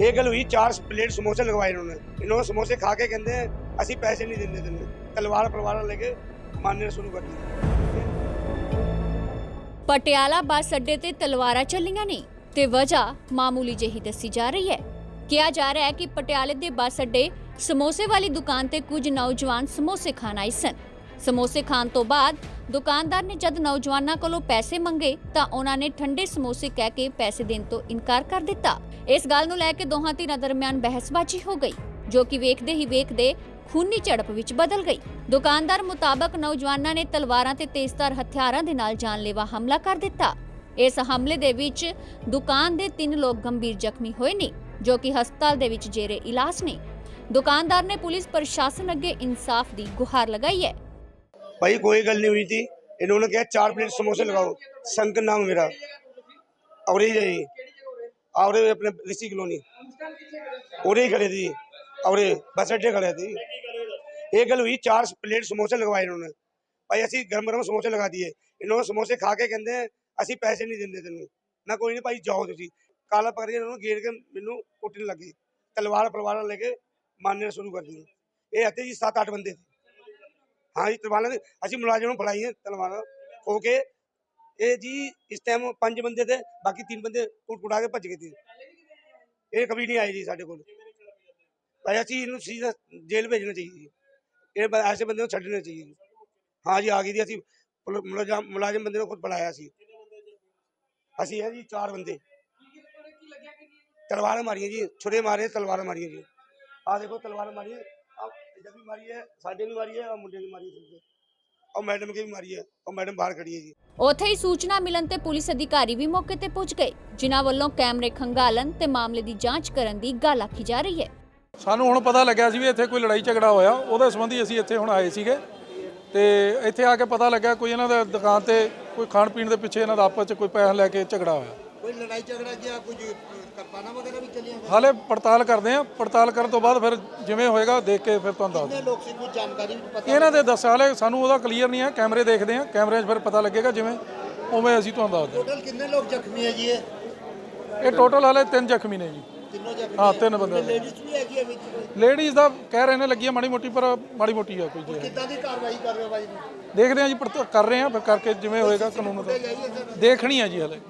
ਇਹ ਗੱਲ ਹੋਈ, ਚਾਰ ਪਲੇਟ ਸਮੋਸੇ ਲਗਵਾਏ ਇਹਨਾਂ ਨੇ ਇਹਨਾਂ ਨੂੰ ਸਮੋਸੇ ਖਾ ਕੇ ਕਹਿੰਦੇ, ਅਸੀਂ ਪੈਸੇ ਨਹੀਂ ਦਿੰਦੇ ਤੈਨੂੰ। ਤਲਵਾਰ ਪਰਿਵਾਰਾਂ ਲੈ ਕੇ ਮਾਰਨੇ ਸ਼ੁਰੂ ਕਰ ਦਿੱਤੇ ਪਟਿਆਲਾ ਬੱਸ ਅੱਡੇ ਤੇ ਤਲਵਾਰਾਂ ਚੱਲੀਆਂ ਨੇ ਤੇ ਵਜ੍ਹਾ ਮਾਮੂਲੀ ਜਿਹੀ ਦੱਸੀ ਜਾ ਰਹੀ ਹੈ। ਕਿਹਾ ਜਾ ਰਿਹਾ ਹੈ ਕਿ ਪਟਿਆਲੇ ਦੇ ਬੱਸ ਅੱਡੇ ਸਮੋਸੇ ਵਾਲੀ ਦੁਕਾਨ ਤੇ ਕੁਝ ਨੌਜਵਾਨ ਸਮੋਸੇ ਖਾਣ ਆਏ ਸਨ। ਸਮੋਸੇ ਖਾਣ ਤੋਂ ਬਾਅਦ ਦੁਕਾਨਦਾਰ ਨੇ ਜਦ ਨੌਜਵਾਨਾਂ ਕੋਲੋਂ ਪੈਸੇ ਮੰਗੇ ਤਾਂ ਉਹਨਾਂ ਨੇ ਠੰਡੇ ਸਮੋਸੇ ਕਹਿ ਕੇ ਪੈਸੇ ਦੇਣ ਤੋਂ ਇਨਕਾਰ ਕਰ ਦਿੱਤਾ। ਇਸ ਗੱਲ ਨੂੰ ਲੈ ਕੇ ਦੋਹਾਂ ਧਿਰਾਂ ਦਰਮਿਆਨ ਬਹਿਸਬਾਜ਼ੀ ਹੋ ਗਈ, ਜੋ ਕਿ ਵੇਖਦੇ ਹੀ ਵੇਖਦੇ ਖੂਨੀ ਝੜਪ ਵਿੱਚ ਬਦਲ ਗਈ। ਦੁਕਾਨਦਾਰ ਮੁਤਾਬਕ ਨੌਜਵਾਨਾਂ ਨੇ ਤਲਵਾਰਾਂ ਤੇ ਤੇਜ਼ਧਾਰ ਹਥਿਆਰਾਂ ਦੇ ਨਾਲ ਜਾਨਲੇਵਾ ਹਮਲਾ ਕਰ ਦਿੱਤਾ। ਇਸ ਹਮਲੇ ਦੇ ਵਿੱਚ ਦੁਕਾਨ ਦੇ ਤਿੰਨ ਲੋਕ ਗੰਭੀਰ ਜ਼ਖਮੀ ਹੋਏ ਨੇ, ਜੋ ਕਿ ਹਸਪਤਾਲ ਦੇ ਵਿੱਚ ਜੇਰੇ ਇਲਾਜ ਨੇ। ਦੁਕਾਨਦਾਰ ਨੇ ਪੁਲਿਸ ਪ੍ਰਸ਼ਾਸਨ ਅੱਗੇ ਇਨਸਾਫ ਦੀ ਗੁਹਾਰ ਲਗਾਈ ਹੈ। भाई कोई गल नहीं हुई थी इन्होंने कहा चार प्लेट समोसे लगाओ शंकर नाम मेरा और ये और ये अपने ऋषि कॉलोनी और ही खड़े थी और ये बस अड्डे खड़े थी एक गल हुई चार प्लेट समोसे लगवाए इन्होंने भाई ਅਸੀਂ ਗਰਮ ਗਰਮ ਸਮੋਸੇ ਲਗਾ ਦਿਏ ਇਹਨਾਂ ਨੂੰ ਸਮੋਸੇ ਖਾ ਕੇ ਕਹਿੰਦੇ ਅਸੀਂ ਪੈਸੇ ਨਹੀਂ ਦਿੰਦੇ ਤੈਨੂੰ ਨਾ ਕੋਈ ਨਹੀਂ ਭਾਈ ਜਾਓ ਤੁਸੀਂ ਕਾਲਾ ਪਕੜ ਕੇ ਇਹਨਾਂ ਨੂੰ ਗੇੜ ਕੇ ਮੈਨੂੰ ਕੁੱਟਣ ਲੱਗੇ ਤਲਵਾਰ ਪਲਵਾਰ ਲੈ ਕੇ ਮਾਰਨੇ ਸ਼ੁਰੂ ਕਰ ਦਿੱਤੇ ਇਹ ਹੱਥੇ ਜੀ 7-8 ਬੰਦੇ ਸੀ ਹਾਂ ਜੀ, ਤਲਵਾਰਾਂ ਦੇ, ਅਸੀਂ ਮੁਲਾਜ਼ਮ ਨੂੰ ਫੜਾਈਆਂ ਤਲਵਾਰਾਂ ਹੋ ਕੇ। ਇਹ ਜੀ, ਇਸ ਟਾਈਮ ਪੰਜ ਬੰਦੇ ਤੇ, ਬਾਕੀ ਤਿੰਨ ਬੰਦੇ ਕੁੱਟ ਕੁਟਾ ਕੇ ਭੱਜ ਗਏ ਸੀ। ਇਹ ਕभी ਨਹੀਂ ਆਏ ਜੀ ਸਾਡੇ ਕੋਲ। ਭਾਈ, ਅਸੀਂ ਇਹਨੂੰ ਸੀਧਾ ਜੇਲ੍ਹ ਭੇਜਣਾ ਚਾਹੀਏ ਜੀ। ਇਹ ਐਸੇ ਬੰਦੇ ਨੂੰ ਛੱਡਣਾ ਚਾਹੀਏ ਜੀ। ਹਾਂ ਜੀ, ਆ ਗਈ ਜੀ, ਅਸੀਂ ਮੁਲਾਜ਼ਮ ਮੁਲਾਜ਼ਮ ਬੰਦੇ ਨੂੰ ਖੁਦ ਬੁਲਾਇਆ ਸੀ। ਅਸੀਂ ਹੈ ਜੀ ਚਾਰ ਬੰਦੇ। ਤਲਵਾਰਾਂ ਮਾਰੀਆਂ ਜੀ, ਛੁਰੇ ਮਾਰੇ, ਤਲਵਾਰਾਂ ਮਾਰੀਆਂ ਜੀ। ਆ ਦੇਖੋ, ਤਲਵਾਰਾਂ ਮਾਰੀਆਂ। ਦਾ ਵੀ ਮਾਰੀ ਹੈ ਸਾਡੇ ਵੀ ਮਾਰੀ ਹੈ ਔਰ ਮੁੰਡੇ ਨੂੰ ਮਾਰੀ ਹੈ ਔਰ ਮੈਡਮ ਕੀ ਵੀ ਮਾਰੀ ਹੈ ਔਰ ਮੈਡਮ ਬਾਹਰ ਖੜੀ ਹੈ ਜੀ। ਉਥੇ ਹੀ ਸੂਚਨਾ ਮਿਲਣ ਤੇ ਪੁਲਿਸ ਅਧਿਕਾਰੀ ਵੀ ਮੌਕੇ ਤੇ ਪਹੁੰਚ ਗਏ ਜਿਨ੍ਹਾਂ ਵੱਲੋਂ ਕੈਮਰੇ ਖੰਗਾਲਣ ਤੇ ਮਾਮਲੇ ਦੀ ਜਾਂਚ ਕਰਨ ਦੀ ਗੱਲ ਆਖੀ ਜਾ ਰਹੀ ਹੈ। ਸਾਨੂੰ ਹੁਣ ਪਤਾ ਲੱਗਿਆ ਸੀ ਵੀ ਇੱਥੇ ਕੋਈ ਲੜਾਈ ਝਗੜਾ ਹੋਇਆ ਉਹਦੇ ਸੰਬੰਧੀ ਅਸੀਂ ਇੱਥੇ ਹੁਣ ਆਏ ਸੀਗੇ। ਤੇ ਇੱਥੇ ਆ ਕੇ ਪਤਾ ਲੱਗਿਆ ਕੋਈ ਇਹਨਾਂ ਦੇ ਦੁਕਾਨ ਤੇ ਕੋਈ ਖਾਣ ਪੀਣ ਦੇ ਪਿੱਛੇ ਇਹਨਾਂ ਦਾ ਆਪਸ 'ਚ ਕੋਈ ਪੈਸਾ ਲੈ ਕੇ ਝਗੜਾ ਹੋਇਆ। ਕੋਈ ਲੜਾਈ ਝਗੜਾ ਜਾਂ ਕੁਝ ਕਰਪਾਨਾ ਵਗੈਰਾ ਵੀ ਚੱਲੀਆਂ ਹਾਲੇ ਪੜਤਾਲ ਕਰਦੇ ਆ ਪੜਤਾਲ ਕਰਨ ਤੋਂ ਬਾਅਦ ਫਿਰ ਜਿਵੇਂ ਹੋਏਗਾ ਦੇਖ ਕੇ ਫਿਰ ਤੁਹਾਨੂੰ ਦੱਸ ਕਿੰਨੇ ਲੋਕ ਸੀ? ਕੋਈ ਜਾਣਕਾਰੀ ਵੀ ਪਤਾ। ਇਹਨਾਂ ਦੇ ਦੱਸ ਹਾਲੇ ਸਾਨੂੰ ਉਹਦਾ ਕਲੀਅਰ ਨਹੀਂ ਹੈ। ਕੈਮਰੇ ਦੇਖਦੇ ਆ ਕੈਮਰਿਆਂ 'ਚ ਫਿਰ ਪਤਾ ਲੱਗੇਗਾ ਜਿਵੇਂ ਉਵੇਂ ਅਸੀਂ ਤੁਹਾਨੂੰ ਦੱਸ ਟੋਟਲ ਕਿੰਨੇ ਲੋਕ ਜ਼ਖਮੀ ਹੈ ਜੀ ਇਹ? ਇਹ ਟੋਟਲ ਹਾਲੇ ਤਿੰਨ ਜ਼ਖਮੀ ਨੇ ਜੀ। ਤਿੰਨੋਂ ਜ਼ਖਮੀ ਹਾਂ ਤਿੰਨ ਬੰਦੇ ਲੇਡੀਜ਼ ਵੀ ਹੈਗੀ ਹੈ ਵਿੱਚ ਕੋਈ? ਲੇਡੀਜ਼ ਦਾ ਕਹਿ ਰਹੇ ਨੇ ਲੱਗੀ ਆ ਮਾੜੀ ਮੋਟੀ ਪਰ ਮਾੜੀ ਮੋਟੀ ਆ ਕੋਈ ਜੀ। ਕਿੱਦਾਂ ਦੀ ਕਾਰਵਾਈ ਕਰ ਰਹੇ ਹੋ ਬਾਈ ਦੇਖਦੇ ਆ ਜੀ ਕਰ ਰਹੇ ਆ ਫਿਰ ਕਰਕੇ ਜਿਵੇਂ ਹੋਏਗਾ ਕਾਨੂੰਨ ਦਾ। ਦੇਖਣੀ ਆ ਜੀ ਹਲੇ।